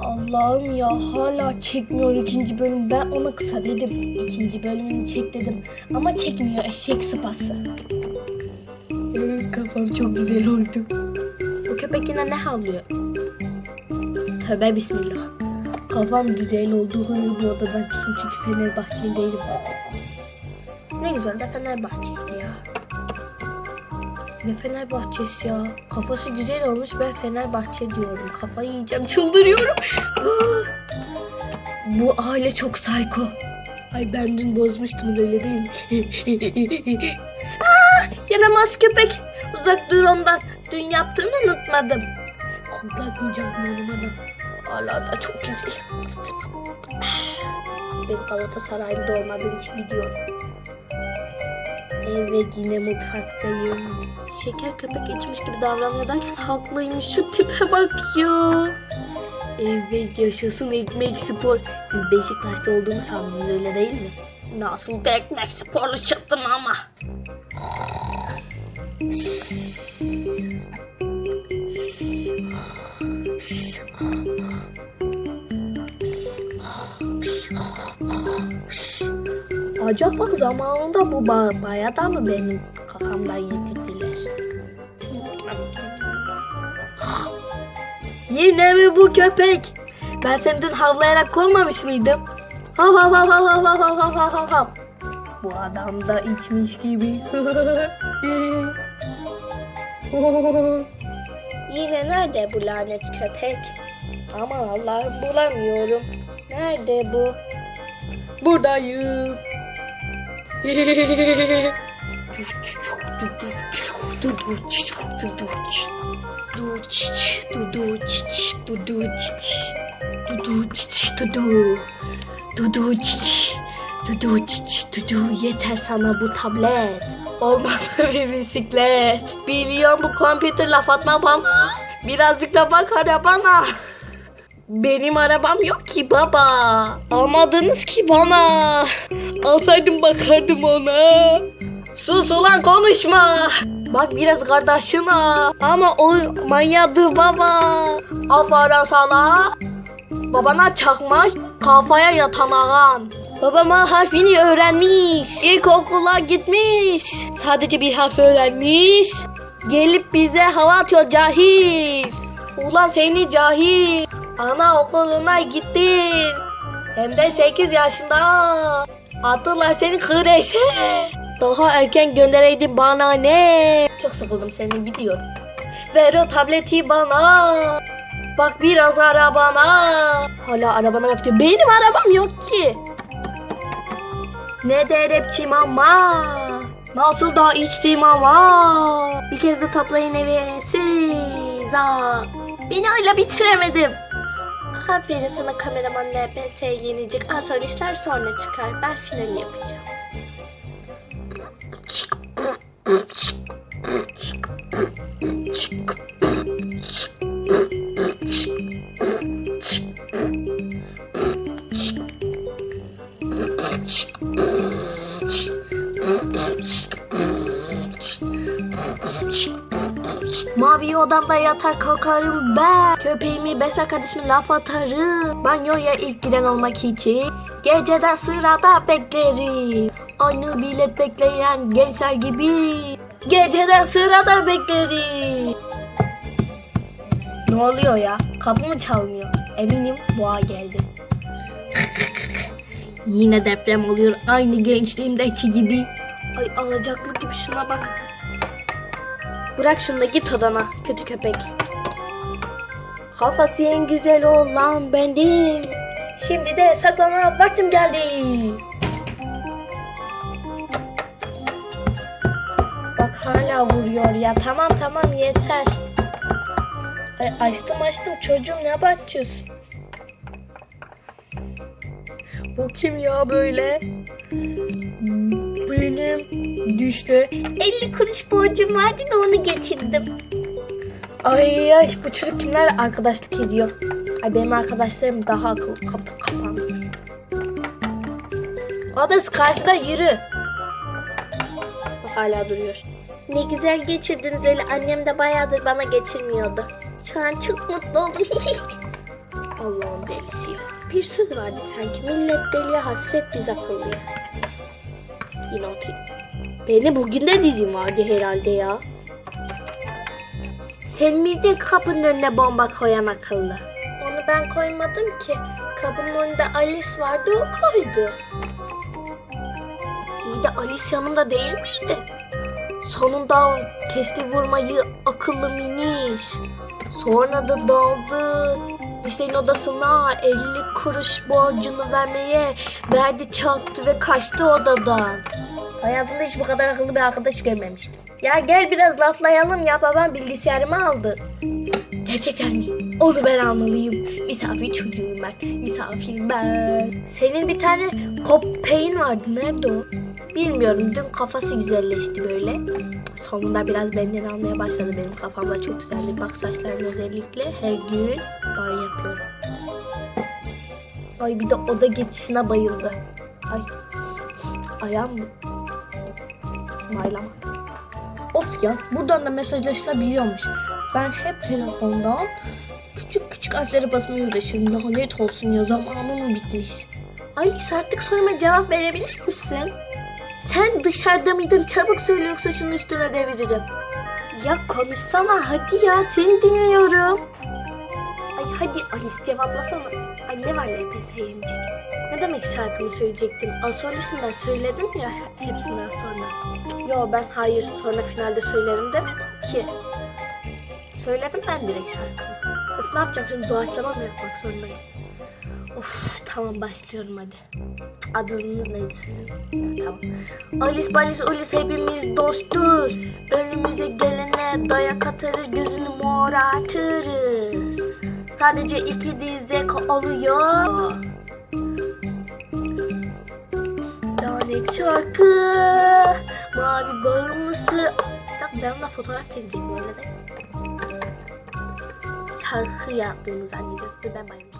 Allah'ım ya hala çekmiyor ikinci bölüm. Ben ona kısa dedim. İkinci bölümünü çek dedim. Ama çekmiyor eşek sıpası. Kafam çok güzel oldu. Bu köpek yine ne havlıyor? Tövbe bismillah. Kafam güzel olduğu halde bu odadan çıkayım çünkü Fenerbahçeli değilim. Ne güzel de Fenerbahçeli ya. Ne Fenerbahçesi ya? Kafası güzel olmuş ben Fenerbahçe diyorum. Kafayı yiyeceğim çıldırıyorum. Bu aile çok sayko. Ay ben dün bozmuştum öyle değil mi? ah, yaramaz köpek. Uzak dur ondan. Dün yaptığını unutmadım. Koklatmayacağım oğlumadan. Hala da çok güzel. Ben Galatasaraylı olmadığım için biliyorum. Evet yine mutfaktayım. Şeker köpek içmiş gibi davranıyor derken haklıymış. Şu tipe bak ya. Evet yaşasın ekmek spor. Siz Beşiktaş'ta olduğumu sandınız öyle değil mi? Nasıl da ekmek sporlu çıktım ama. Acaba zamanında bu ba bayağı da mı benim kafamda yedirdiler? Yine mi bu köpek? Ben seni dün havlayarak kovmamış mıydım? Hav hav hav hav hav hav hav hav hav hav. Bu adam da içmiş gibi. Yine nerede bu lanet köpek? Aman Allah'ım bulamıyorum. Nerede bu? Buradayım. Yeter sana bu tablet. Olmadı bir bisiklet. Biliyorum bu kompüter laf atma bana. Birazcık da bak arabana. Benim arabam yok ki baba. Almadınız ki bana. Alsaydım bakardım ona. Sus ulan konuşma. Bak biraz kardeşine. Ama o manyadı baba. Aferin sana. Babana çakmış kafaya yatan ağam. Babama harfini öğrenmiş. İlkokula gitmiş. Sadece bir harf öğrenmiş. Gelip bize hava atıyor cahil. Ulan seni cahil. Ana okuluna gittin. Hem de 8 yaşında. Attılar seni kreşe. Daha erken göndereydin bana ne? Çok sıkıldım senin gidiyorum. Ver o tableti bana. Bak biraz arabana. Hala arabana bak diyor. Benim arabam yok ki. Ne de ama. Nasıl da içtim ama. Bir kez de toplayın evi. Siza. Beni öyle bitiremedim. Aha biri sana kameraman LPS'ye yenecek. Az sonra işler sonra çıkar. Ben final yapacağım. Çık, Mavi odamda yatar kalkarım ben. Köpeğimi besler kardeşime laf atarım. Banyoya ilk giren olmak için geceden sırada beklerim. Aynı bilet bekleyen gençler gibi geceden sırada beklerim. Ne oluyor ya? Kapı mı çalmıyor? Eminim boğa geldi. Yine deprem oluyor aynı gençliğimdeki gibi. Ay alacaklı gibi şuna bak. Bırak şunu da git odana kötü köpek. Kafası en güzel olan bendim. Şimdi de saklana vaktim geldi. Bak hala vuruyor ya. Tamam tamam yeter. Ay, açtım açtım çocuğum ne abartıyorsun? Bu kim ya böyle? Benim düştü. 50 kuruş borcum vardı da onu getirdim. Ay ay bu çocuk kimlerle arkadaşlık ediyor? Ay benim arkadaşlarım daha akıllı kapı kapandı. Adası karşıda yürü. Bak hala duruyor. Ne güzel geçirdiniz öyle. Annem de bayağıdır bana geçirmiyordu. Şu an çok mutlu oldum. Allah'ın delisi ya. Bir söz vardı sanki. Millet deliye hasret biz akıllıya. Otur. Beni bugün de dizim vardı herhalde ya. Sen miydin kapının önüne bomba koyan akıllı? Onu ben koymadım ki. Kapının önünde Alice vardı o koydu. İyi de Alice yanımda değil miydi? Sonunda o kesti vurmayı akıllı miniş. Sonra da daldı. İşte odasına 50 kuruş borcunu vermeye verdi çaktı ve kaçtı odadan. Hayatımda hiç bu kadar akıllı bir arkadaş görmemiştim. Ya gel biraz laflayalım ya babam bilgisayarımı aldı. Gerçekten mi? Onu ben almalıyım. Misafir çocuğum ben. Misafir ben. Senin bir tane Popey'in vardı. Nerede o? Bilmiyorum. Dün kafası güzelleşti böyle. Sonunda biraz benden almaya başladı. Benim kafamda çok güzeldi. Bak saçlarım özellikle her gün banyo yapıyorum. Ay bir de oda geçişine bayıldı. Ay. Ayağım mı? Maylama. Of ya buradan da mesajlaşılabiliyormuş. Ben hep telefondan küçük küçük harflere basmaya uğraşıyorum. Lanet olsun ya zamanım bitmiş. Alice artık soruma cevap verebilir misin? Sen dışarıda mıydın? Çabuk söyle yoksa şunun üstüne deviririm. Ya konuşsana hadi ya seni dinliyorum. Ay hadi Alice cevaplasana. Ay ne var LPS yemeyecek. Ne demek şarkımı söyleyecektin? Asolis'in ben söyledim ya hepsinden sonra. Yo ben hayır sonra finalde söylerim demedim ki. Söyledim ben direkt şarkımı. Öf ne yapacağım şimdi doğaçlama mı yapmak zorundayım? Of tamam başlıyorum hadi. Adınız neydi sizin? Tamam. Alice Balis Ulis hepimiz dostuz. Önümüze gelene dayak atarız gözünü morartırız. Sadece iki dize oluyor. Lanet şarkı Mavi bağımlısı Bak ben de fotoğraf çekecektim öyle de Şarkı yaptığını zannediyorum Ben bayıldım